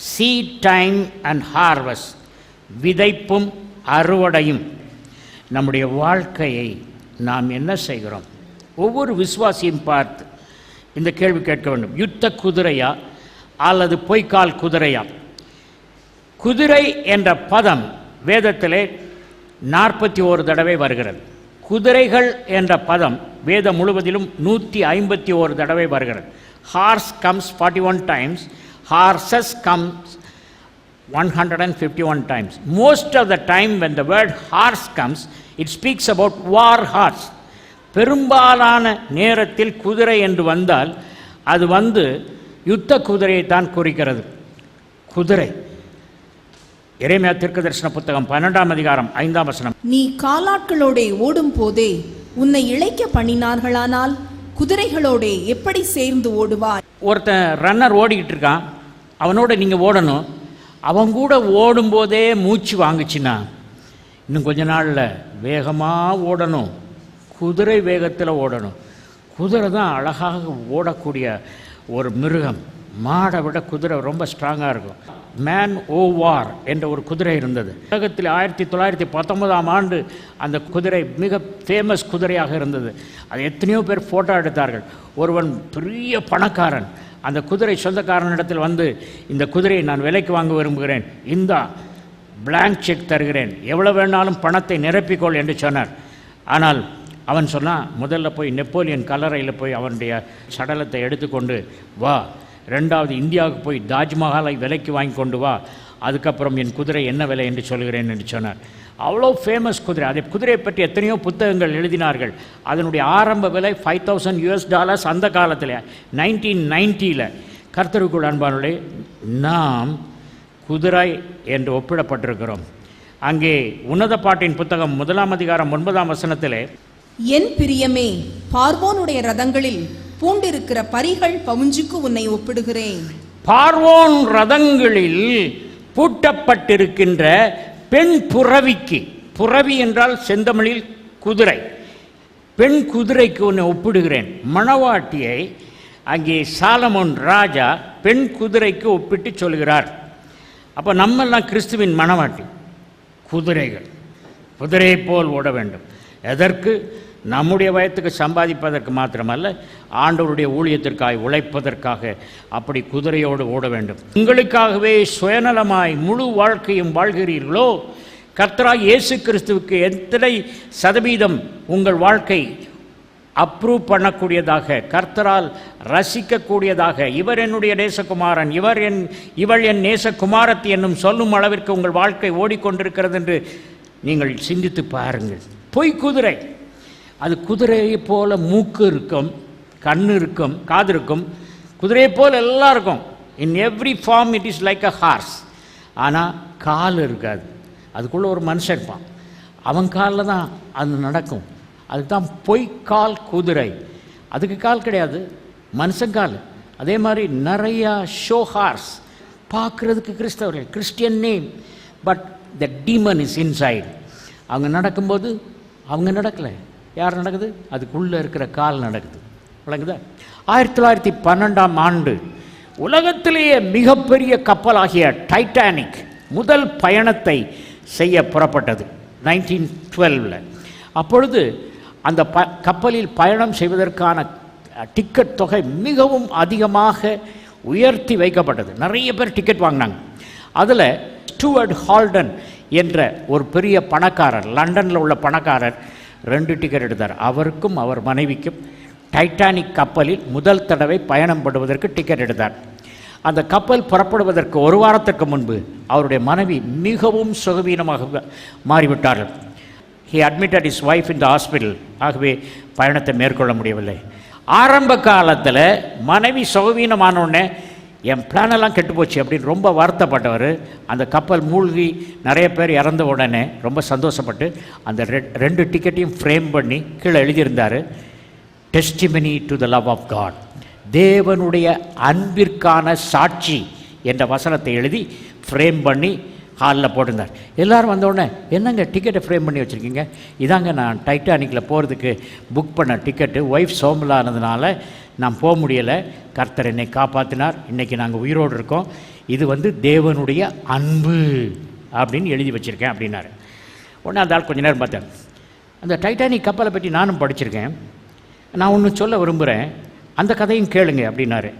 Seat time and harvest விதைப்பும் அறுவடையும். நம்முடைய வாழ்க்கையை நாம் என்ன செய்கிறோம்? ஒவ்வொரு விசுவாசியும் பார்த்து இந்த கேள்வி கேட்க வேண்டும். யுத்த குதிரையா அல்லது பொய்க்கால் குதிரையா? குதிரை என்ற பதம் வேதத்திலே நாற்பத்தி ஓரு தடவை வருகிறது. குதிரைகள் என்ற பதம் வேதம் முழுவதிலும் நூற்றி ஐம்பத்தி ஓரு தடவை வருகிறது. Horse comes forty one times horses comes 151 times. Most of the time, when the word horse comes, it speaks about war horse. பெரும்பாலான நேரத்தில் குதிரை என்று வந்தால் அது வந்து யுத்த குதிரையை தான் குறிக்கிறது. குதிரை. இறைமையா தீர்க்க தரிசன புத்தகம் பன்னெண்டாம் அதிகாரம் ஐந்தாம் வசனம். நீ காலாட்களோடே ஓடும் போதே உன்னை இளைக்க பண்ணினார்களானால் குதிரைகளோடே எப்படி சேர்ந்து ஓடுவாய்? ஒருத்தன் ரன்னர் ஓடிக்கிட்டு இருக்கான். அவனோட நீங்கள் ஓடணும். அவன் கூட ஓடும்போதே மூச்சு வாங்குச்சுன்னா இன்னும் கொஞ்ச நாளில் வேகமாக ஓடணும். குதிரை வேகத்தில் ஓடணும். குதிரை தான் அழகாக ஓடக்கூடிய ஒரு மிருகம். மாடை விட குதிரை ரொம்ப ஸ்ட்ராங்காக இருக்கும். மேன் ஓ வார் என்ற ஒரு குதிரை இருந்தது. உலகத்தில் ஆயிரத்தி தொள்ளாயிரத்தி பத்தொன்பதாம் ஆண்டு அந்த குதிரை மிக ஃபேமஸ் குதிரையாக இருந்தது. அது எத்தனையோ பேர் ஃபோட்டோ எடுத்தார்கள். ஒருவன் பெரிய பணக்காரன். அந்த குதிரை சொந்தக்காரனிடத்தில் வந்து இந்த குதிரையை நான் விலைக்கு வாங்க விரும்புகிறேன். இந்தா பிளாங்க் செக் தருகிறேன். எவ்வளோ வேணாலும் பணத்தை நிரப்பிக்கொள் என்று சொன்னார். ஆனால் அவன் சொன்னான் முதல்ல போய் நெப்போலியன் கல்லறையில் போய் அவனுடைய சடலத்தை எடுத்துக்கொண்டு வா. ரெண்டாவது இந்தியாவுக்கு போய் தாஜ்மஹாலை விலைக்கு வாங்கி கொண்டு வா. அதுக்கப்புறம் என் குதிரை என்ன விலை? என்று சொல்கிறேன் என்று சொன்னார். அவ்வளோ ஃபேமஸ் குதிரை. அதை குதிரையை பற்றி எத்தனையோ புத்தகங்கள் எழுதினார்கள். அதனுடைய ஆரம்ப விலை ஃபைவ் தௌசண்ட் யூஎஸ் டாலர்ஸ் அந்த காலத்தில் நைன்டீன் நைன்ட்டியில் கர்த்தருக்குள் அன்பானுடைய நாம் குதிரை என்று ஒப்பிடப்பட்டிருக்கிறோம். அங்கே உன்னத பாட்டின் புத்தகம் முதலாம் அதிகாரம் ஒன்பதாம் வசனத்திலே என் பிரியமே பார்வோனுடைய ரதங்களில் பூண்டிருக்கிற பரிகள் பவுஞ்சுக்கு உன்னை ஒப்பிடுகிறேன். பார்வோன் ரதங்களில் பூட்டப்பட்டிருக்கின்ற பெண் புறவிக்கு புறவி என்றால் செந்தமிழில் குதிரை. பெண் குதிரைக்கு ஒன்று ஒப்பிடுகிறேன். மணவாட்டியை அங்கே சாலமோன் ராஜா பெண் குதிரைக்கு ஒப்பிட்டு சொல்கிறார். அப்போ நம்மெல்லாம் கிறிஸ்துவின் மணவாட்டி. குதிரைகள். குதிரையை போல் ஓட வேண்டும். எதற்கு? நம்முடைய வயத்துக்கு சம்பாதிப்பதற்கு மாத்திரமல்ல ஆண்டவருடைய ஊழியத்திற்காக உழைப்பதற்காக அப்படி குதிரையோடு ஓட வேண்டும். உங்களுக்காகவே சுயநலமாய் முழு வாழ்க்கையும் வாழ்கிறீர்களோ கர்த்தராய் இயேசு கிறிஸ்துவுக்கு எத்தனை சதவீதம் உங்கள் வாழ்க்கை அப்ரூவ் பண்ணக்கூடியதாக கர்த்தரால் ரசிக்கக்கூடியதாக இவர் என்னுடைய நேசகுமாரன் இவர் என் இவள் என் நேசகுமாரத்தி என்னும் சொல்லும் அளவிற்கு உங்கள் வாழ்க்கை ஓடிக்கொண்டிருக்கிறது என்று நீங்கள் சிந்தித்து பாருங்கள். பொய் குதிரை. அது குதிரையை போல மூக்கு இருக்கும் கண் இருக்கும் காது இருக்கும். குதிரையை போல் எல்லாம் இருக்கும். In every form it is like a horse ஆனால் கால் இருக்காது. அதுக்குள்ளே ஒரு மனுஷன் இருப்பான். அவன் காலில் தான் அது நடக்கும். அதுக்கு தான் பொய்க்கால் குதிரை. அதுக்கு கால் கிடையாது. மனுஷன் கால். அதே மாதிரி நிறையா ஷோ ஹார்ஸ் பார்க்குறதுக்கு கிறிஸ்தவர்கள். Christian name but the demon is inside அவங்க நடக்கும்போது அவங்க நடக்கலை. யார் நடக்குது? அதுக்குள்ளே இருக்கிற கால் நடக்குது. விளங்குதா? ஆயிரத்தி தொள்ளாயிரத்தி பன்னெண்டாம் ஆண்டு உலகத்திலேயே மிகப்பெரிய கப்பலாகிய டைட்டானிக் முதல் பயணத்தை செய்ய புறப்பட்டது நைன்டீன் டுவெல்வில் அப்பொழுது அந்த ப கப்பலில் பயணம் செய்வதற்கான டிக்கெட் தொகை மிகவும் அதிகமாக உயர்த்தி வைக்கப்பட்டது. நிறைய பேர் டிக்கெட் வாங்கினாங்க. அதில் ஸ்டூவர்ட் ஹால்டன் என்ற ஒரு பெரிய பணக்காரர் லண்டனில் உள்ள பணக்காரர் ரெண்டு டிக்கெட் எடுத்தார். அவருக்கும் அவர் மனைவிக்கும் டைட்டானிக் கப்பலில் முதல் தடவை பயணம் படுவதற்கு டிக்கெட் எடுத்தார். அந்த கப்பல் புறப்படுவதற்கு ஒரு வாரத்திற்கு முன்பு அவருடைய மனைவி மிகவும் சுகவீனமாக மாறிவிட்டார்கள். He admitted is wife in the hospital ஆகவே பயணத்தை மேற்கொள்ள முடியவில்லை. ஆரம்ப காலத்தில் மனைவி சுகவீனமானோடனே என் பிளானெல்லாம் கெட்டு போச்சு அப்படின்னு ரொம்ப வருத்தப்பட்டவர். அந்த கப்பல் மூழ்கி நிறைய பேர் இறந்த உடனே ரொம்ப சந்தோஷப்பட்டு அந்த ரெ- ரெண்டு டிக்கெட்டையும் ஃப்ரேம் பண்ணி கீழே எழுதியிருந்தார் testimony to the love of God தேவனுடைய அன்பிற்கான சாட்சி என்ற வசனத்தை எழுதி ஃப்ரேம் பண்ணி ஹாலில் போட்டிருந்தார். எல்லாரும் வந்த உடனே என்னங்க டிக்கெட்டை ஃப்ரேம் பண்ணி வச்சுருக்கீங்க? இதாங்க நான் டைட்டானிக்கில் போகிறதுக்கு புக் பண்ண டிக்கெட்டு ஒய்ஃப் சோம்பலானதுனால நான் போக முடியலை. கர்த்தர் என்னை காப்பாற்றினார் இன்றைக்கி நாங்கள் உயிரோடு இருக்கோம். இது வந்து தேவனுடைய அன்பு அப்படின்னு எழுதி வச்சுருக்கேன் அப்படின்னாரு. உடனே அந்த ஆள் கொஞ்ச நேரம் பார்த்தேன் அந்த டைட்டானிக் கப்பலை பற்றி நானும் படிச்சிருக்கேன். நான் ஒன்று சொல்ல விரும்புகிறேன் அந்த கதையும் கேளுங்க அப்படின்னாரு.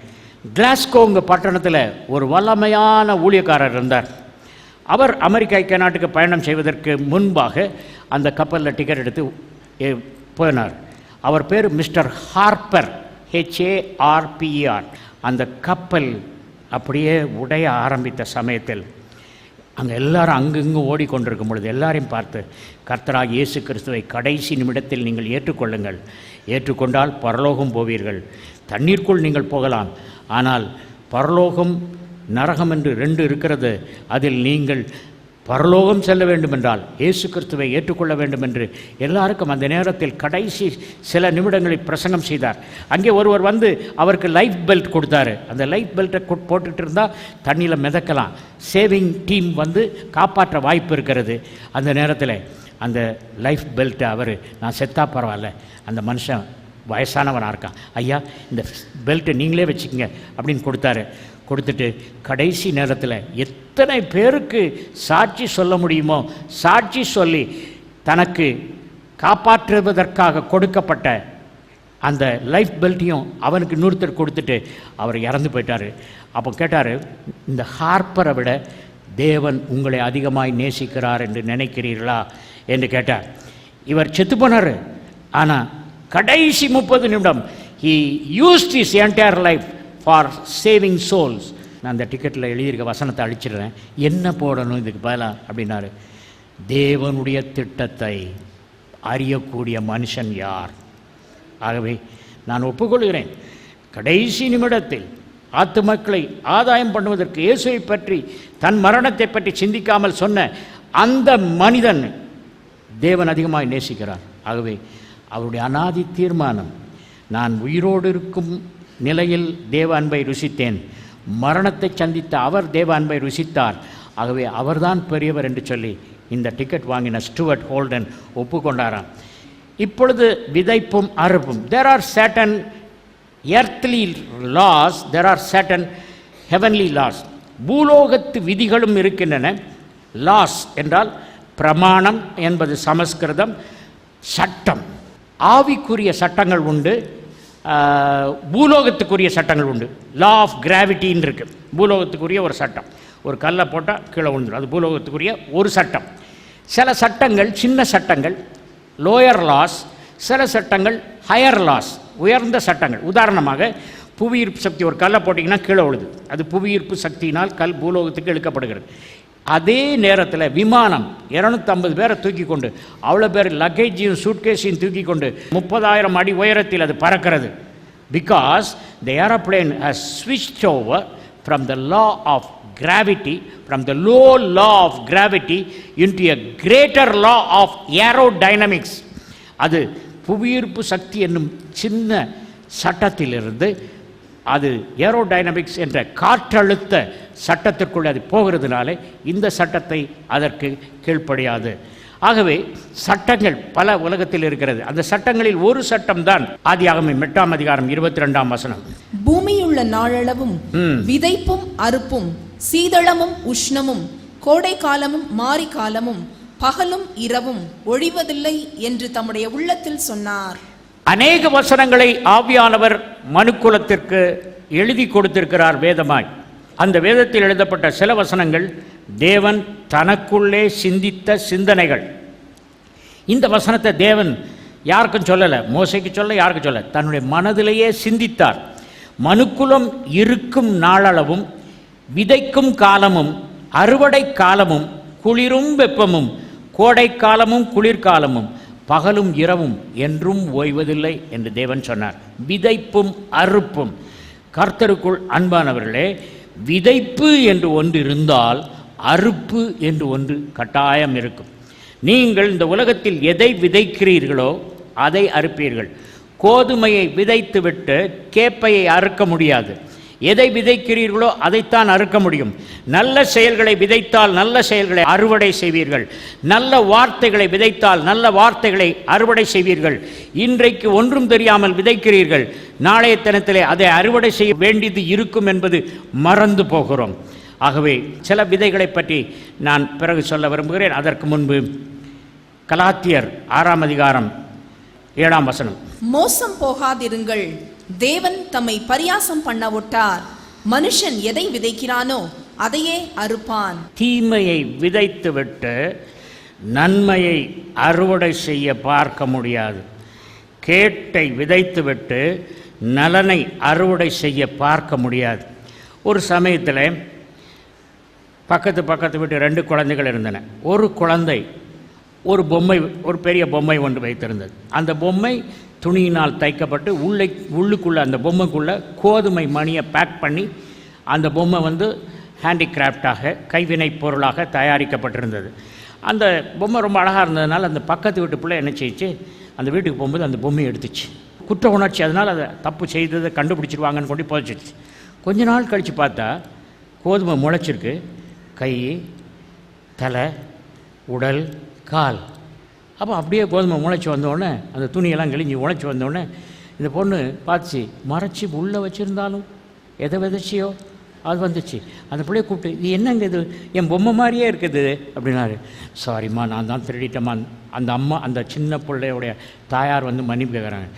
கிளாஸ்கோங்க பட்டணத்தில் ஒரு வல்லமையான ஊழியக்காரர் இருந்தார். அவர் அமெரிக்க ஐக்கிய நாட்டுக்கு பயணம் செய்வதற்கு முன்பாக அந்த கப்பலில் டிக்கெட் எடுத்து போனார். அவர் பேர் மிஸ்டர் ஹார்ப்பர். ஹெச்ஏஆர்பிஆர் அந்த கப்பல் அப்படியே உடைய ஆரம்பித்த சமயத்தில் அங்கே எல்லாரும் அங்கங்கு ஓடிக்கொண்டிருக்கும் பொழுது எல்லாரையும் பார்த்து கர்த்தராக இயேசு கிறிஸ்துவை கடைசி நிமிடத்தில் நீங்கள் ஏற்றுக்கொள்ளுங்கள். ஏற்றுக்கொண்டால் பரலோகம் போவீர்கள். தண்ணீர்க்குள் நீங்கள் போகலாம். ஆனால் பரலோகம் நரகம் என்று ரெண்டு இருக்கிறது. அதில் நீங்கள் பரலோகம் செல்ல வேண்டுமென்றால் இயேசு கிறிஸ்துவை ஏற்றுக்கொள்ள வேண்டும் என்று எல்லாருக்கும் அந்த நேரத்தில் கடைசி சில நிமிடங்களில் பிரசங்கம் செய்தார். அங்கே ஒருவர் வந்து அவருக்கு லைஃப் பெல்ட் கொடுத்தாரு. அந்த லைஃப் பெல்ட்டை போட்டுட்டு இருந்தால் தண்ணியில் மிதக்கலாம். சேவிங் டீம் வந்து காப்பாற்ற வாய்ப்பு இருக்கிறது. அந்த நேரத்தில் அந்த லைஃப் பெல்ட்டை அவர் நான் செத்தா பரவாயில்ல. அந்த மனுஷன் வயசானவனாக இருக்கான். ஐயா இந்த பெல்ட்டை நீங்களே வச்சுக்கோங்க அப்படின்னு கொடுத்தாரு. கொடுத்துட்டு கடைசி நேரத்தில் எத்தனை பேருக்கு சாட்சி சொல்ல முடியுமோ சாட்சி சொல்லி தனக்கு காப்பாற்றுவதற்காக கொடுக்கப்பட்ட அந்த லைஃப் பெல்ட்டையும் அவனுக்கு இன்னொருத்தர் கொடுத்துட்டு அவர் இறந்து போயிட்டார். அப்போ கேட்டார் இந்த ஹார்ப்பரை விட தேவன் உங்களை அதிகமாய் நேசிக்கிறார் என்று நினைக்கிறீர்களா? என்று கேட்டார். இவர் செத்து போனார். ஆனால் கடைசி முப்பது நிமிடம் he used is entire life for saving souls நான் அந்த டிக்கெட்டில் எழுதியிருக்க வசனத்தை அழிச்சிடுறேன். என்ன போடணும் இதுக்கு பதிலாக அப்படின்னாரு தேவனுடைய திட்டத்தை அறியக்கூடிய மனுஷன் யார்? ஆகவே நான் ஒப்புக்கொள்கிறேன் கடைசி நிமிடத்தில் ஆத்துமக்களை ஆதாயம் பண்ணுவதற்கு இயேசுவை பற்றி தன் மரணத்தை பற்றி சிந்திக்காமல் சொன்ன அந்த மனிதன் தேவன் அதிகமாக நேசிக்கிறார். ஆகவே அவருடைய அனாதி தீர்மானம் நான் உயிரோடு இருக்கும் நிலையில் தேவ அன்பை ருசித்தேன். மரணத்தை சந்தித்த அவர் தேவ அன்பை ருசித்தார். ஆகவே அவர்தான் பெரியவர் என்று சொல்லி இந்த டிக்கெட் வாங்கின ஸ்டுவர்ட் ஹோல்டன் ஒப்புக்கொண்டாராம். இப்பொழுது விதைப்பும் அறுப்பும். There are certain earthly laws there are certain heavenly laws பூலோகத்து விதிகளும் இருக்கின்றன. லாஸ் என்றால் பிரமாணம் என்பது சமஸ்கிருதம் சட்டம். ஆவிக்குரிய சட்டங்கள் உண்டு. பூலோகத்துக்குரிய சட்டங்கள் உண்டு. லா ஆஃப் கிராவிட்டின்னு இருக்குது பூலோகத்துக்குரிய ஒரு சட்டம். ஒரு கல்லை போட்டால் கீழே விழுந்துடும் அது பூலோகத்துக்குரிய ஒரு சட்டம். சில சட்டங்கள் சின்ன சட்டங்கள் லோயர் லாஸ் சில சட்டங்கள் ஹையர் லாஸ் உயர்ந்த சட்டங்கள். உதாரணமாக புவியீர்ப்பு சக்தி ஒரு கல்லை போட்டிங்கன்னா கீழே விழுது. அது புவியீர்ப்பு சக்தியினால் கல் பூலோகத்துக்கு இழுக்கப்படுகிறது. அதே நேரத்தில் விமானம் இரநூத்தம்பது பேரை தூக்கி கொண்டு அவ்வளோ பேர் லக்கேஜையும் சூட்கேஸையும் தூக்கி கொண்டு முப்பதாயிரம் அடி உயரத்தில் அது பறக்கிறது. பிகாஸ் த ஏரோப்ளேன் ஹஸ் ஸ்விட்ச் over from the law of gravity from the low law of gravity gravity into greater law of aerodynamics அது புவியீர்ப்பு சக்தி என்னும் சின்ன சட்டத்திலிருந்து அது ஏரோடைனமிக்ஸ் என்ற காற்றழுத்த சட்டத்திற்குள் அது போகிறதுனால இந்த சட்டத்தை அதற்கு கீழ்ப்படியாது. ஆகவே சட்டங்கள் பல உலகத்தில் இருக்கிறது. அந்த சட்டங்களில் ஒரு சட்டம்தான் ஆதியாகமம் எட்டாம் அதிகாரம் இருபத்தி ரெண்டாம் வசனம். பூமியுள்ள நாளளவும். விதைப்பும் அறுப்பும் சீதளமும் உஷ்ணமும் கோடை காலமும் மாரி காலமும் பகலும் இரவும் ஒழிவதில்லை என்று தம்முடைய உள்ளத்தில் சொன்னார். அநேக வசனங்களை ஆவியானவர் மனுக்குலத்திற்கு எழுதி கொடுத்திருக்கிறார் வேதமாய். அந்த வேதத்தில் எழுதப்பட்ட சில வசனங்கள் தேவன் தனக்குள்ளே சிந்தித்த சிந்தனைகள். இந்த வசனத்தை தேவன் யாருக்கும் சொல்லலை மோசைக்கு சொல்ல யாருக்கும் சொல்ல. தன்னுடைய மனதிலேயே சிந்தித்தார். மனுக்குலம் இருக்கும் நாளளவும் விதைக்கும் காலமும் அறுவடை காலமும் குளிரும் வெப்பமும் கோடை காலமும் குளிர்காலமும் பகலும் இரவும் என்றும் ஓய்வதில்லை என்று தேவன் சொன்னார். விதைப்பும் அறுப்பும். கர்த்தருக்குள் அன்பானவர்களே விதைப்பு என்று ஒன்று இருந்தால் அறுப்பு என்று ஒன்று கட்டாயம் இருக்கும். நீங்கள் இந்த உலகத்தில் எதை விதைக்கிறீர்களோ அதை அறுப்பீர்கள். கோதுமையை விதைத்துவிட்டு கேப்பையை அறுக்க முடியாது. எதை விதைக்கிறீர்களோ அதைத்தான் அறுக்க முடியும். நல்ல செயல்களை விதைத்தால் நல்ல செயல்களை அறுவடை செய்வீர்கள். நல்ல வார்த்தைகளை விதைத்தால் நல்ல வார்த்தைகளை அறுவடை செய்வீர்கள். இன்றைக்கு ஒன்றும் தெரியாமல் விதைக்கிறீர்கள். நாளைய தினத்திலே அதை அறுவடை செய்ய வேண்டியது இருக்கும் என்பது மறந்து போகிறோம். ஆகவே சில விதைகளை பற்றி நான் பிறகு சொல்ல விரும்புகிறேன். அதற்கு முன்பு கலாத்தியர் ஆறாம் அதிகாரம் ஏழாம் வசனம். மோசம் போகாதிருங்கள். தேவன் தம்மை பரியாசம் பண்ண விட்டார் மனுஷன் எதை விதைக்கிறானோ அதையே அறுப்பான். தீமையை விதைத்துவிட்டு நன்மையை அறுவடை செய்ய பார்க்க முடியாது. கேட்டை விதைத்துவிட்டு நலனை அறுவடை செய்ய பார்க்க முடியாது. ஒரு சமயத்தில் பக்கத்து பக்கத்து வீட்டு ரெண்டு குழந்தைகள் இருந்தன. ஒரு குழந்தை ஒரு பொம்மை ஒரு பெரிய பொம்மை ஒன்று வைத்திருந்தது. அந்த பொம்மை துணியினால் தைக்கப்பட்டு உள்ளே உள்ளுக்குள்ளே அந்த பொம்மைக்குள்ளே கோதுமை மணியை பேக் பண்ணி அந்த பொம்மை வந்து ஹேண்டிகிராஃப்டாக கைவினைப் பொருளாக தயாரிக்கப்பட்டிருந்தது. அந்த பொம்மை ரொம்ப அழகாக இருந்ததுனால அந்த பக்கத்து வீட்டு பிள்ளை என்ன செய்யிச்சு அந்த வீட்டுக்கு போகும்போது அந்த பொம்மையை எடுத்துச்சு. குற்ற உணர்ச்சி அதனால் அதை தப்பு செய்ததை கண்டுபிடிச்சிருவாங்கன்னு கொண்டு புதைச்சிடுச்சு கொஞ்ச நாள் கழித்து பார்த்தா கோதுமை முளைச்சிருக்கு. கை தலை உடல் கால். அப்போ அப்படியே கோதுமை முளைச்சி வந்தோடனே அந்த துணியெல்லாம் கிழிஞ்சி முளைச்சி வந்தோடனே இந்த பொண்ணு பார்த்துச்சு மறைச்சி உள்ளே வச்சுருந்தாலும் எதை விதைச்சியோ அது வந்துச்சு. அந்த பிள்ளைய கூப்பிட்டு இது என்னங்க இது? என் பொம்மை மாதிரியே இருக்குது. அப்படின்னாரு. சாரிம்மா நான் தான் திருடிட்டேம்மா. அந்த அம்மா அந்த சின்ன பிள்ளையோடைய தாயார் வந்து மன்னிப்பு கேட்குறாங்க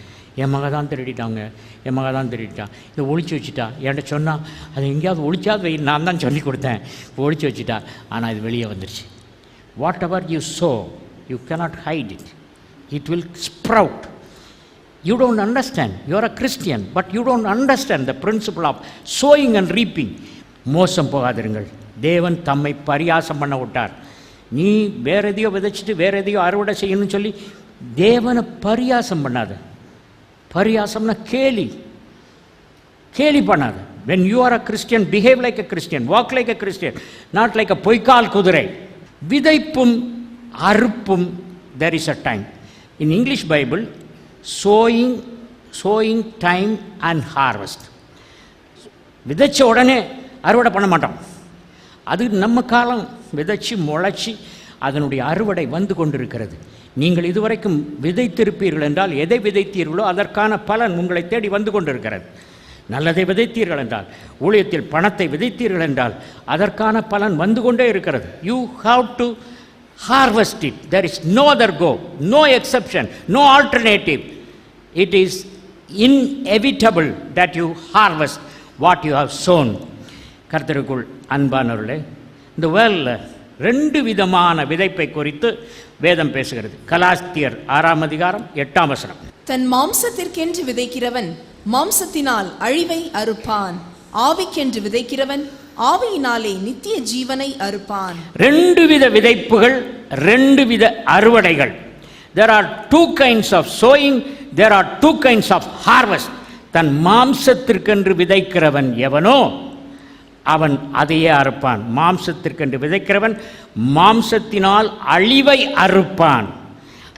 என் மக தான் திருடிட்டாங்க. என் மக தான் திருடிட்டான் இதை ஒழிச்சு வச்சுட்டா. என்கிட்ட சொன்னால் அது எங்கேயாவது ஒழிச்சாது வை நான் தான் சொல்லி கொடுத்தேன். ஒழிச்சு வச்சுட்டா. ஆனால் இது வெளியே வந்துருச்சு. Whatever you sow you cannot hide it. It will sprout. You don't understand. You are a Christian, but you don't understand the principle of sowing and reaping. மோசம் போகாதிருங்கள் தேவன் தம்மை பரியாசம் பண்ண விட்டார் நீ வேற எதையோ விதைச்சிட்டு வேற எதையோ அறுவடை செய்யணும்னு சொல்லி தேவனை பரியாசம் பண்ணாத பரியாசம்னா கேலி கேலி பண்ணாத when you are a Christian behave like a Christian walk like a Christian not like a பொய்க்கால் குதிரை விதைப்பும் அறுப்பும் there is a time in English Bible sowing sowing time and harvest விதைச்ச உடனே அறுவடை பண்ண மாட்டோம். அது நம்ம காலம் விதைச்சு முளைச்சி அதனுடைய அறுவடை வந்து கொண்டிருக்கிறது. நீங்கள் இதுவரைக்கும் விதைத்திருப்பீர்கள் என்றால் எதை விதைத்தீர்களோ அதற்கான பலன் உங்களை தேடி வந்து கொண்டிருக்கிறது. நல்லதை விதைத்தீர்கள் என்றால் ஊழியத்தில் பணத்தை விதைத்தீர்கள் என்றால் அதற்கான பலன் வந்து கொண்டே இருக்கிறது. You have to harvest it there is no other go no exception no alternative it is inevitable that you harvest what you have sown கர்த்தருக்குள் அன்பானவர்களே இந்த வேர்ல்டில் ரெண்டு விதமான விதைப்பை குறித்து வேதம் பேசுகிறது. கலாஸ்தியர் ஆறாம் அதிகாரம் எட்டாம் வசனம். தன் மாம்சத்திற்கென்று விதைக்கிறவன் மாம்சத்தினால் அழிவை அறுப்பான். ஆவிக்கென்று விதைக்கிறவன் ஆவியினாலே நித்திய ஜீவனை அறுப்பான். ரெண்டு வித விதைப்புகள் ரெண்டு வித அறுவடைகள். There are two kinds of sowing there are two kinds of harvest தன் மாம்சத்திற்கென்று விதைக்கிறவன் எவனோ அவன் அதையே அறுப்பான். மாம்சத்திற்கென்று விதைக்கிறவன் மாம்சத்தினால் அழிவை அறுப்பான்.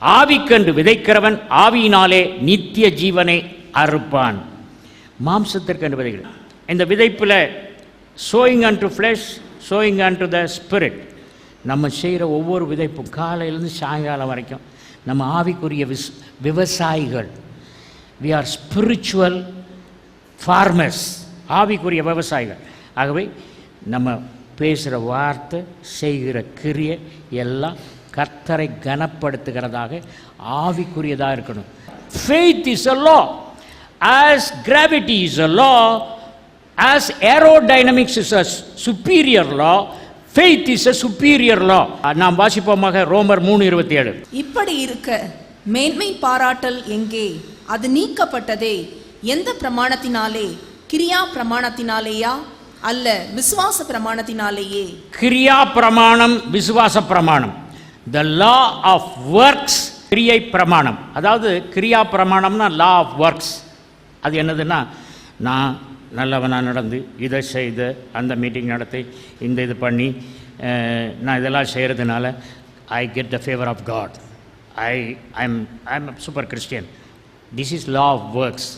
ஆவிக்கென்று விதைக்கிறவன் ஆவியினாலே நித்திய ஜீவனை அறுப்பான். மாம்சத்திற்கென்று விதைக்கிறான் இந்த விதைப்பில் sowing and to flesh sowing and to the spirit நம்ம செய்கிற ஒவ்வொரு விதைப்பும் காலையிலேருந்து சாயங்காலம் வரைக்கும் நம்ம ஆவிக்குரிய விஸ் விவசாயிகள். வி ஆர் ஸ்பிரிச்சுவல் ஃபார்மர்ஸ் ஆவிக்குரிய விவசாயிகள். ஆகவே நம்ம பேசுகிற வார்த்தை செய்கிற கிரியை எல்லாம் கர்த்தரை கனப்படுத்துகிறதாக ஆவிக்குரியதாக இருக்கணும். Faith is a law as gravity is a law as aerodynamics is a superior law faith is a superior law நாம் வாசிப்போமாக ரோமர் மூணு இருபத்தி ஏழு. இப்படி இருக்க மேன்மை பாராட்டல் எங்கே? அது நீக்கப்பட்டதே எந்த பிரமாணத்தினாலே? கிரியா பிரமாணத்தினாலேயா? அல்ல விசுவாச பிரமாணத்தினாலேயே? கிரியா பிரமாணம் விசுவாச பிரமாணம். த லா ஆஃப் ஒர்க்ஸ் கிரியை பிரமாணம். அதாவது கிரியா பிரமாணம்னா லா ஆஃப் ஒர்க்ஸ் அது என்னதுன்னா நான் நல்லவனாக நடந்து இதை செய்து அந்த மீட்டிங் நடத்தி இந்த இது பண்ணி நான் இதெல்லாம் செய்கிறதுனால I get the favour of God I I'm I'm super Christian this is law of works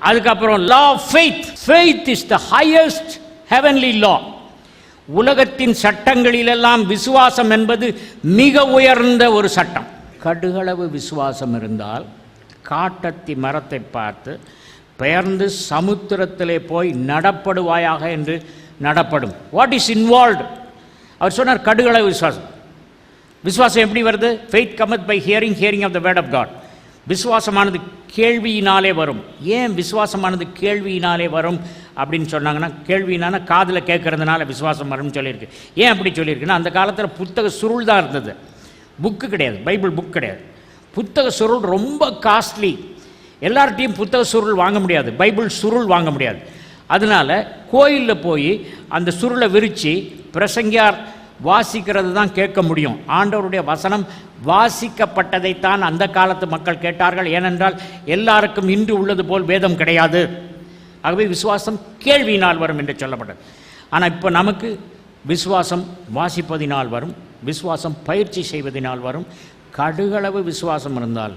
அதுக்கப்புறம் law of faith faith is the highest heavenly law உலகத்தின் சட்டங்களிலெல்லாம் விசுவாசம் என்பது மிக உயர்ந்த ஒரு சட்டம். கடுகளவு விசுவாசம் இருந்தால் காட்டத்தி மரத்தை பார்த்து பெயர்ந்து சமுத்திரத்திலே போய் நடப்படுவாயாக என்று நடப்படும். வாட் இஸ் இன்வால்வ்டு அவர் சொன்னார் கடுகளவு விசுவாசம். விசுவாசம் எப்படி வருது? Faith cometh by hearing hearing of the word of God விசுவாசமானது கேள்வியினாலே வரும். ஏன் விசுவாசமானது கேள்வியினாலே வரும் அப்படின்னு சொன்னாங்கன்னா கேள்வினான காதில் கேட்கறதுனால விசுவாசம் வரும்னு சொல்லியிருக்கு. ஏன் அப்படி சொல்லியிருக்குன்னா அந்த காலத்தில் புத்தக சுருள் தான் இருந்தது. புக்கு கிடையாது. பைபிள் புக் கிடையாது. புத்தக சுருள் ரொம்ப காஸ்ட்லி எல்லார்ட்டையும் புத்தக சுருள் வாங்க முடியாது பைபிள் சுருள் வாங்க முடியாது. அதனால கோயிலில் போய் அந்த சுருளை விரித்து பிரசங்கியார் வாசிக்கிறது தான் கேட்க முடியும். ஆண்டவருடைய வசனம் வாசிக்கப்பட்டதைத்தான் அந்த காலத்து மக்கள் கேட்டார்கள். ஏனென்றால் எல்லாருக்கும் இன்று உள்ளது போல் வேதம் கிடையாது. ஆகவே விசுவாசம் கேள்வியினால் வரும் என்று சொல்லப்பட்டது. ஆனால் இப்போ நமக்கு விசுவாசம் வாசிப்பதினால் வரும் விசுவாசம் பயிற்சி செய்வதனால் வரும். கடுகளவு விசுவாசம் இருந்தால்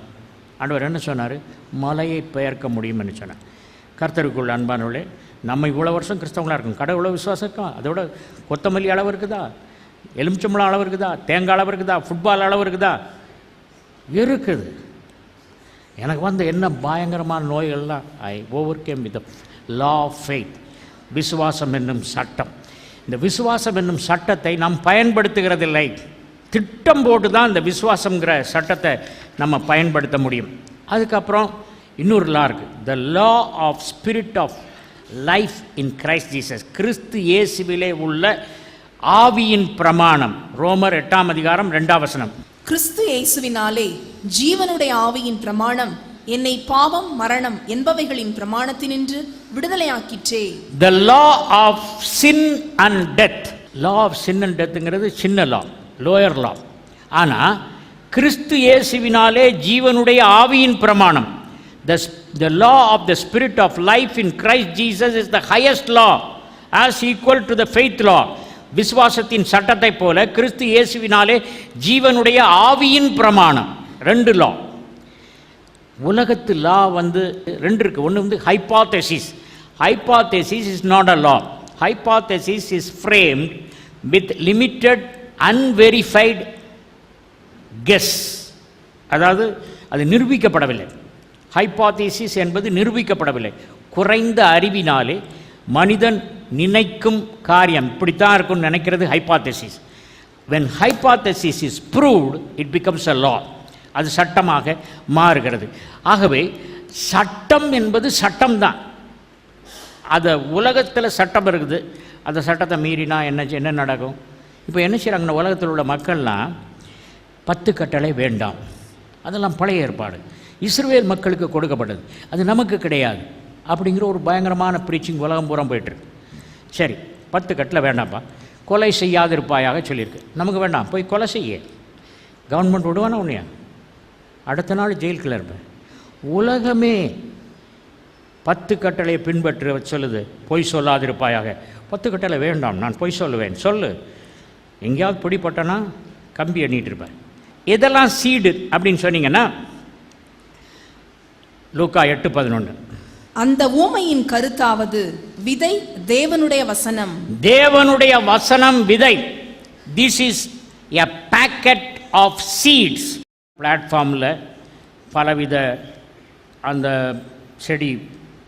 ஆண்டவர் என்ன சொன்னார்? மலையை பெயர்க்க முடியும் சொன்னார். கர்த்தருக்குள் அன்பானவளே நம்ம இவ்வளோ வருஷம் கிறிஸ்தவங்களாக இருக்கும். கடவுளோ விசுவாசம் இருக்கா? அதோட கொத்தமல்லி அளவு இருக்குதா? எலுமிச்சம்பழம் அளவு இருக்குதா? தேங்காய் அளவு இருக்குதா? ஃபுட்பால் அளவு இருக்குதா? இருக்குது. எனக்கு வந்து என்ன பயங்கரமான நோய்கள்லாம் I overcame with law of faith விசுவாசம் என்னும் சட்டம். இந்த விசுவாசம் என்னும் சட்டத்தை நாம் பயன்படுத்துகிறதில்லை. திட்டம் போட்டு தான் இந்த விசுவாசங்கிற சட்டத்தை நம்ம பயன்படுத்த முடியும். அதுக்கப்புறம் இன்னொரு லா இருக்குது the law of spirit of life in Christ Jesus கிறிஸ்து இயேசுவிலே உள்ள ஆவியின் பிரமாணம். ரோமர் எட்டாம் அதிகாரம் ரெண்டாம் வசனம். கிறிஸ்து இயேசுவினாலே ஜீவனுடைய ஆவியின் பிரமாணம் என்னை பாவம் மரணம் என்பவைகளின் பிரமாணத்தினின்று விடுதலையாக்கிற்றே. The law of sin and death law of sin and டெத்துங்கிறது சின்ன லா லோயர் லா ஆனால் கிறிஸ்து இயேசுவினாலே ஜீவனுடைய ஆவியின் பிரமாணம். The the law of the spirit of life in Christ Jesus is the highest law as equal to the faith law விசுவாசத்தின் சட்டத்தைப் போல கிறிஸ்து இயேசுவினாலே ஜீவனுடைய ஆவியின் பிரமாணம். ரெண்டு லா உலகத்து லா வந்து ரெண்டு இருக்குது ஒன்று வந்து hypothesis hypothesis is not a law hypothesis is framed with limited unverified guess அதாவது அது நிரூபிக்கப்படவில்லை. ஹைப்பாத்தீசிஸ் என்பது நிரூபிக்கப்படவில்லை. குறைந்த அறிவினாலே மனிதன் நினைக்கும் காரியம். இப்படித்தான் இருக்கும்னு நினைக்கிறது hypothesis when hypothesis is proved it becomes a law அது சட்டமாக மாறுகிறது. ஆகவே சட்டம் என்பது சட்டம்தான். அதை உலகத்தில் சட்டம் இருக்குது. அந்த சட்டத்தை மீறினா என்ன என்ன நடக்கும்? இப்போ என்ன செய்கிறாங்கன்னா உலகத்தில் உள்ள மக்கள்லாம் பத்து கட்டளை வேண்டாம். அதெல்லாம் பழைய ஏற்பாடு. இஸ்ரேல் மக்களுக்கு கொடுக்கப்பட்டது. அது நமக்கு கிடையாது. அப்படிங்கிற ஒரு பயங்கரமான ப்ரீச்சிங் உலகம் பூரம் போயிட்டுருக்கு. சரி பத்து கட்டளை வேண்டாம்ப்பா. கொலை செய்யாதிருப்பாயாக சொல்லியிருக்கு. நமக்கு வேண்டாம். போய் கொலை செய்ய. கவர்மெண்ட் விடுவானா உன்னையா? அடுத்த நாள் ஜெயிலுக்குள்ள இருப்பேன். உலகமே பத்து கட்டளையை பின்பற்ற சொல்லுது. பொய் சொல்லாதிருப்பாயாக. பத்து கட்டளை வேண்டாம். நான் பொய் சொல்லுவேன். சொல்லு. எங்கேயாவது பிடிப்பட்டனா கம்பி எண்ணிட்டு இருப்பேன். இதெல்லாம் சீடு அப்படின்னு சொன்னீங்கன்னா லூக்கா எட்டு பதினொன்று அந்த ஊமையின் கருத்தாவது விதை தேவனுடைய வசனம். தேவனுடைய வசனம் விதை. This is a packet of seeds பிளாட்ஃபார்மில் பலவித அந்த செடி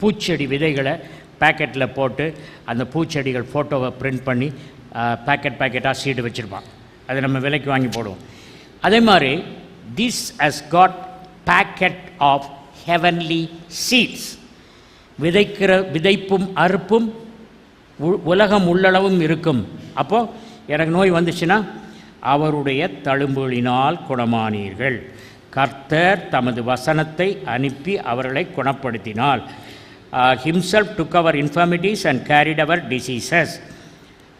பூச்செடி விதைகளை பேக்கெட்டில் போட்டு அந்த பூச்செடிகள் ஃபோட்டோவை பிரிண்ட் பண்ணி பேக்கெட் பேக்கெட்டாக சீடு வச்சுருப்பான். அதை நம்ம விலைக்கு வாங்கி போடுவோம். அதே மாதிரி this has God packet of heavenly seeds விதைக்கிற விதைப்பும் அறுப்பும் உ- உலகம் உள்ளளவும் இருக்கும். அப்போது எனக்கு நோய் வந்துச்சுன்னா அவருடைய தழும்புகளினால் குணமானீர்கள். கர்த்தர் தமது வசனத்தை அனுப்பி அவர்களை குணப்படுத்தினார் himself took our infirmities and carried our diseases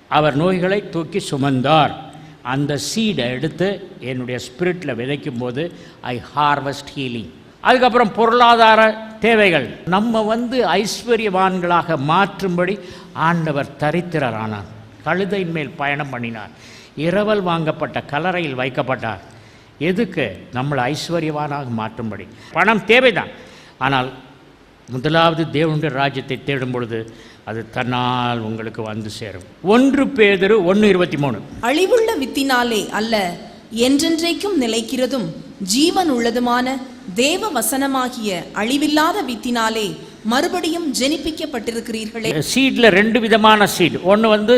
அவர் நோய்களை தூக்கி சுமந்தார். அந்த சீடை எடுத்து என்னுடைய ஸ்பிரிட்டில் விதைக்கும் போது ஐ ஹார்வெஸ்ட் ஹீலிங் அதுக்கப்புறம் பொருளாதார தேவைகள். நம்ம வந்து ஐஸ்வர்யவான்களாக மாற்றும்படி ஆண்டவர் தரித்திரரானார். கழுதையின் மேல் பயணம் பண்ணினார். இரவல் வாங்கப்பட்ட கலரையில் வைக்கப்பட்டார். எதுக்கு? நம்மளை ஐஸ்வர்யவானாக மாற்றும்படி. பணம் தேவைதான். ஆனால் முதலாவது தேவனுடைய ராஜ்யத்தை தேடும் பொழுது அது தன்னால் உங்களுக்கு வந்து சேரும். ஒன்று பேதரு ஒன்று இருபத்தி மூணு அழிவுள்ள வித்தினாலே அல்ல என்றென்றைக்கும் நிலைக்கிறதும் ஜீவன் உள்ளதுமான தேவ வசனமாகிய அழிவில்லாத வித்தினாலே மறுபடியும் ஜெனிப்பிக்கப்பட்டிருக்கிறீர்களே. சீடில் ரெண்டு விதமான சீட் ஒன்று வந்து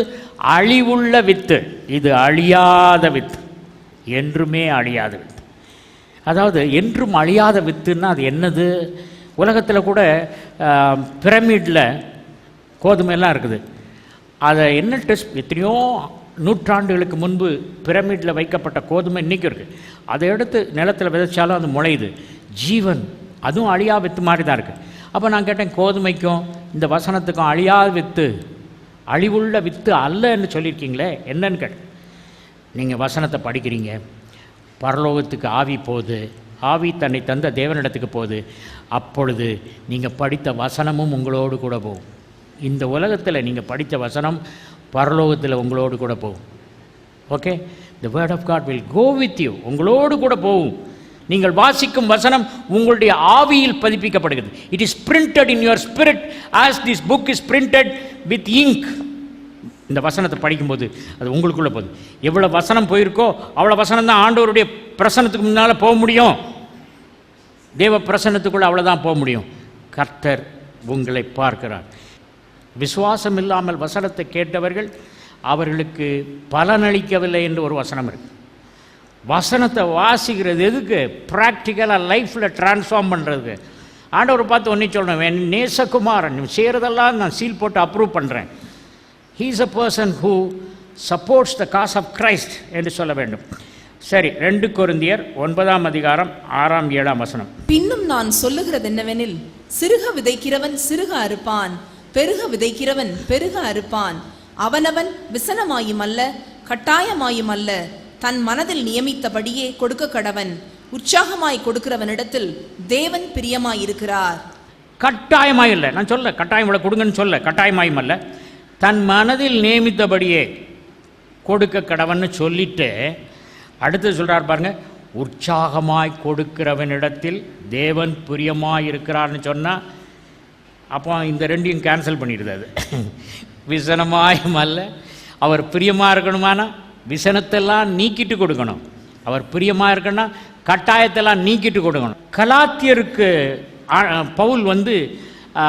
அழிவுள்ள வித்து. இது அழியாத வித்து. என்றுமே அழியாத வித்து. அதாவது என்றும் அழியாத வித்துன்னா அது என்னது? உலகத்தில் கூட பிரமிடில் கோதுமையெல்லாம் இருக்குது. அதை என்ன டெஸ்ட் எத்தனையோ நூற்றாண்டுகளுக்கு முன்பு பிரமிடில் வைக்கப்பட்ட கோதுமை இன்றைக்கும் இருக்குது அதை எடுத்து நிலத்தில் விதைச்சாலும் அது முளையுது. ஜீவன் அதுவும் அழியா வித்து மாதிரி தான் இருக்குது அப்போ நான் கேட்டேன் கோதுமைக்கும் இந்த வசனத்துக்கும் அழியாத வித்து அழிவுள்ள வித்து அல்லன்னு சொல்லியிருக்கீங்களே என்னன்னு கேட்டேன். நீங்கள் வசனத்தை படிக்கிறீங்க. பரலோகத்துக்கு ஆவி போகுது. ஆவி தன்னை தந்த தேவனிடத்துக்கு போகுது. அப்பொழுது நீங்கள் படித்த வசனமும் உங்களோடு கூட போகும். இந்த உலகத்தில் நீங்கள் படித்த வசனம் பரலோகத்தில் உங்களோடு கூட போகும். Okay the word of God will go with you உங்களோடு கூட போகும். நீங்கள் வாசிக்கும் வசனம் உங்களுடைய ஆவியில் பதிப்பிக்கப்படுகிறது. It is printed in your spirit as this book is printed with ink இந்த வசனத்தை படிக்கும்போது அது உங்களுக்குள்ளே போகுது. எவ்வளோ வசனம் போயிருக்கோ அவ்வளோ வசனம் தான் ஆண்டவருடைய பிரசனத்துக்கு முன்னால் போக முடியும். தேவ பிரசன்னத்துக்குள்ளே அவ்வளோதான் போக முடியும். கர்த்தர் உங்களை பார்க்கிறார். விசுவாசம் இல்லாமல் வசனத்தை கேட்டவர்கள் அவர்களுக்கு பலனளிக்கவில்லை என்று ஒரு வசனம் இருக்குது வசனத்தை வாசிக்கிறது எதுக்கு? ப்ராக்டிக்கலாக லைஃப்பில் ட்ரான்ஸ்ஃபார்ம் பண்ணுறதுக்கு ஆண்டவர் பார்த்து ஒன்றே சொல்லணும் என் நேசகுமாரன் நீ செய்கிறதெல்லாம் நான் சீல் போட்டு அப்ரூவ் பண்ணுறேன் he's a person who supports the cause of Christ என்று சொல்ல வேண்டும். சரி ரெண்டு கொருந்தியர் ஒன்பதாம் அதிகாரம் ஆறாம் ஏழாம் வசனம். பின்னும் நான் சொல்லுகிறது என்னவெனில் சிறுக விதைக்கிறவன் சிறுக அறுப்பான். பெருக விதைக்கிறவன் பெருக அறுப்பான். அவனவன் விசனமாயும் அல்ல கட்டாயமாயும் அல்ல தன் மனதில் நியமித்தபடியே கொடுக்க கடவன். உற்சாகமாய் கொடுக்கிறவனிடத்தில் தேவன் பிரியமாயிருக்கிறார். கட்டாயமாய் இல்லை நான் சொல்ல கட்டாயம் இவ்வளோ கொடுங்கன்னு சொல்ல கட்டாயமாயும் அல்ல தன் மனதில் நியமித்தபடியே கொடுக்க கடவன்னு சொல்லிட்டு அடுத்து சொல்கிறார் பாருங்க உற்சாகமாய் கொடுக்கிறவனிடத்தில் தேவன் பிரியமாயிருக்கிறார்னு சொன்னால் அப்போ இந்த ரெண்டையும் கேன்சல் பண்ணிடுது அது. விசனமாயும் அல்ல. அவர் பிரியமாக இருக்கணுமானா? விசனத்தெல்லாம் நீக்கிட்டு கொடுக்கணும். அவர் பிரியமாக இருக்கணும்னா கட்டாயத்தெல்லாம் நீக்கிட்டு கொடுக்கணும். கலாத்தியருக்கு பவுல் வந்து ஆ,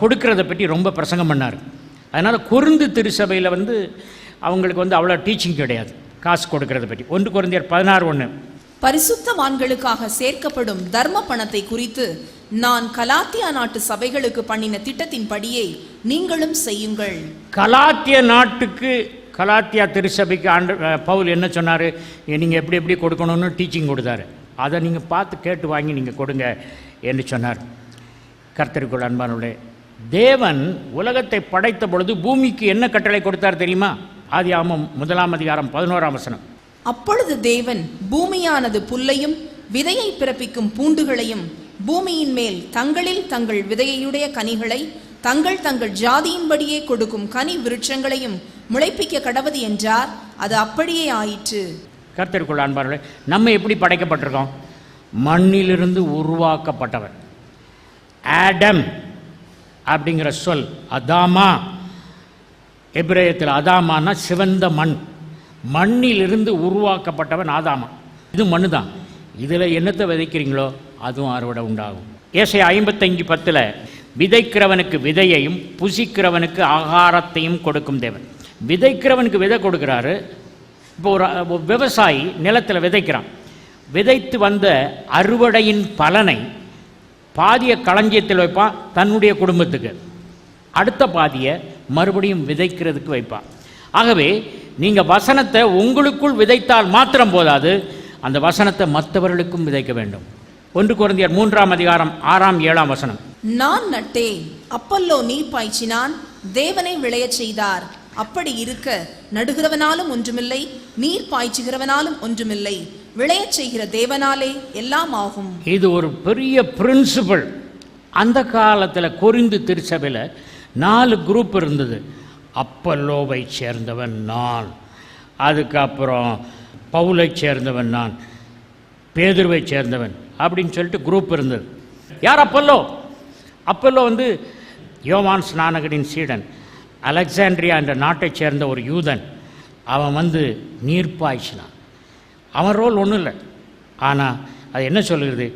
கொடுக்கறத பற்றி ரொம்ப பிரசங்கம் பண்ணார். அதனால் கொருந்து திருச்சபையில் வந்து அவங்களுக்கு வந்து அவ்வளோ டீச்சிங் கிடையாது. காசு கொடுக்கறத பற்றி. ஒன்று குறைந்தர் பதினாறு ஒன்று பரிசுத்தவான்களுக்காக சேர்க்கப்படும் தர்ம பணத்தை குறித்து நான் கலாத்தியா நாட்டு சபைகளுக்கு பண்ணின திட்டத்தின்படியே நீங்களும் செய்யுங்கள். கலாத்திய நாட்டுக்கு கலாத்தியா திருச்சபைக்கு ஆண்டு பவுல் என்ன சொன்னார்? நீங்கள் எப்படி எப்படி கொடுக்கணும்னு டீச்சிங் கொடுத்தாரு. அதை நீங்கள் பார்த்து கேட்டு வாங்கி நீங்கள் கொடுங்க என்று சொன்னார். கர்த்தருக்குள் அன்பானுடைய தேவன் உலகத்தை படைத்த பொழுது பூமிக்கு என்ன கட்டளை கொடுத்தார் தெரியுமா? ஆதி ஆமம் முதலாம் அதிகாரம் பதினோராம் வசனம். அப்பொழுது தேவன் பூமியானது புல்லையும் விதையை பிறப்பிக்கும் பூண்டுகளையும் பூமியின் மேல் தங்களில் தங்கள் விதையுடைய கனிகளை தங்கள் தங்கள் ஜாதியின்படியே கொடுக்கும் கனி விருட்சங்களையும் முளைப்பிக்க கடவது என்றார். அது அப்படியே ஆயிற்று. கர்த்தருக்குள் அன்பார்களே நம்ம எப்படி படைக்கப்பட்டிருக்கோம்? மண்ணிலிருந்து உருவாக்கப்பட்டவர். ஆடம் அப்படிங்கிற சொல் அதாமா. எபிரேயத்தில் அதாமானா சிவந்த மண். மண்ணிலிருந்து உருவாக்கப்பட்டவன் ஆதாமா. இது மண்ணு தான் இதில் என்னத்தை விதைக்கிறீங்களோ? அதுவும் அறுவடை உண்டாகும். ஏசை ஐம்பத்தஞ்சு பத்தில் விதைக்கிறவனுக்கு விதையையும் புசிக்கிறவனுக்கு ஆகாரத்தையும் கொடுக்கும் தேவன். விதைக்கிறவனுக்கு விதை கொடுக்குறாரு. இப்போ ஒரு விவசாயி நிலத்தில் விதைக்கிறான். விதைத்து வந்த அறுவடையின் பலனை பாதிய களஞ்சியத்தில் வைப்பான் தன்னுடைய குடும்பத்துக்கு. அடுத்த பாதியை மறுபடியும் விதைக்கிறதுக்கு வைப்பான். ஆகவே நீங்கள் வசனத்தை உங்களுக்குள் விதைத்தால் மாத்திரம் போதாது அந்த வசனத்தை மற்றவர்களுக்கும் விதைக்க வேண்டும். ஒன்று குழந்தையர் மூன்றாம் அதிகாரம் ஆறாம் ஏழாம் வசனம். நான் நட்டேன் அப்பல்லோ நீர் பாய்ச்சினான் தேவனை விளையச் செய்தார். அப்படி இருக்க நடுகிறவனாலும் ஒன்றுமில்லை நீர் பாய்ச்சுகிறவனாலும் ஒன்றுமில்லை விளையச் செய்கிற தேவனாலே எல்லாம் ஆகும். இது ஒரு பெரிய பிரின்சிபல் அந்த காலத்தில் கொரிந்து திருச்சபையில் நாலு குரூப் இருந்தது. அப்பல்லோவை சேர்ந்தவன் நான் அதுக்கப்புறம் பவுலை சேர்ந்தவன் நான் பேதுருவை சேர்ந்தவன். அப்படின்னு சொல்லிட்டு குரூப் இருந்தது. யார் அப்பல்லோ? அப்பல்லோ வந்து யோவான் ஸ்நானகனின் சீடன் அலெக்சாண்ட்ரியா என்ற நாட்டைச் சேர்ந்த ஒரு யூதன். அவன் வந்து நீர்ப்பாய்ச்சினான். அவன் ரோல் ஒன்றும் இல்லை. ஆனால் அது என்ன சொல்லுகிறது?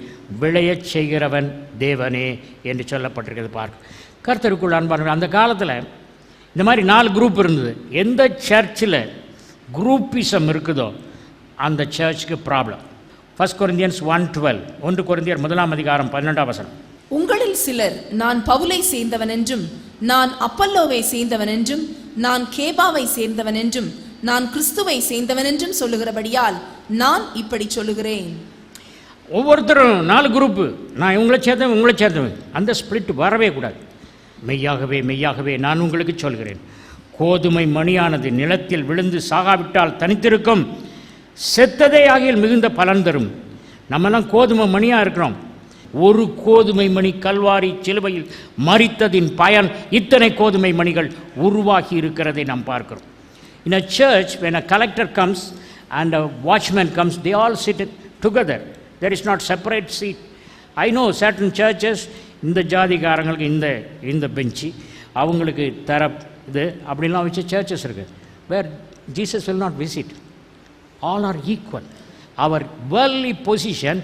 விளையச் செய்கிறவன் தேவனே என்று சொல்லப்பட்டிருக்கிறது பார்க்க கர்த்தருக்குள் அன்பார்கள் அந்த காலத்தில் இந்த மாதிரி நாலு குரூப் இருந்தது. எந்த சர்ச்சில் குரூப்பிசம் இருக்குதோ அந்த சர்ச்சுக்கு problem first Corinthians one twelve ஒன்று கொரிந்தியர் முதலாம் அதிகாரம் பன்னெண்டாம் வசனம். உங்களில் சிலர் நான் பவுலை சேர்ந்தவன் என்றும் நான் அப்பல்லோவை சேர்ந்தவன் என்றும் நான் கேபாவை சேர்ந்தவன் என்றும் நான் கிறிஸ்துவை சேர்ந்தவன் என்றும் சொல்லுகிறபடியால் நான் இப்படி சொல்லுகிறேன். ஒவ்வொருத்தரும் நாலு குரூப்பு நான் இவங்கள சேர்ந்தவன் உங்களை சேர்ந்தவன். அந்த ஸ்பிளிட் வரவே கூடாது. மெய்யாகவே மெய்யாகவே நான் உங்களுக்கு சொல்கிறேன். கோதுமை மணியானது நிலத்தில் விழுந்து சாகாவிட்டால் தனித்திருக்கும். செத்ததே ஆகியில் மிகுந்த பலன் தரும். நம்மெல்லாம் கோதுமை மணியாக இருக்கிறோம். ஒரு கோதுமை மணி கல்வாரி சிலுவையில் மறித்ததின் பயன் இத்தனை கோதுமை மணிகள் உருவாகி இருக்கிறதை நாம் பார்க்கிறோம். In a church when a collector comes and a watchman comes they all sit together there is not separate seat I know certain churches இந்த ஜாதிகாரங்களுக்கு இந்த இந்த பெஞ்சு அவங்களுக்கு தர இது அப்படிலாம் வச்சு சர்ச்சஸ் இருக்குது where Jesus will not visit all are equal. Our worldly position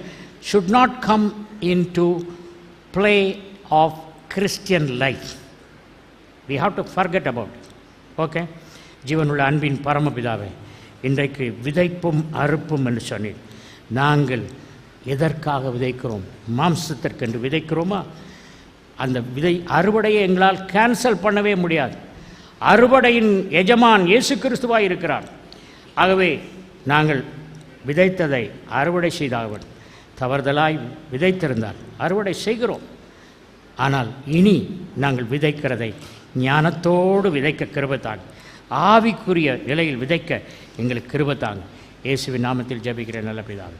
should not come into play of Christian life. We have to forget about it. Okay ஜீவனுள்ள அன்பின் பரமபிதாவே இன்றைக்கு விதைப்பும் அறுப்பும் என்று சொன்னேன் நாங்கள் எதற்காக விதைக்கிறோம் மாம்சத்திற்கென்று விதைக்கிறோமா அந்த விதை அறுவடையை எங்களால் கேன்சல் பண்ணவே முடியாது அறுவடையின் எஜமான் இயேசு கிறிஸ்துவாக இருக்கிறார் ஆகவே நாங்கள் விதைத்ததை அறுவடை செய்தாகவன் தவறுதலாய் விதைத்திருந்தால் அறுவடை செய்கிறோம். ஆனால் இனி நாங்கள் விதைக்கிறதை ஞானத்தோடு விதைக்க கிருபத்தாங்க ஆவிக்குரிய நிலையில் விதைக்க எங்களுக்கு கிருபத்தாங்க இயேசுவின் நாமத்தில் ஜெபிக்கிற நல்ல பிதாவே.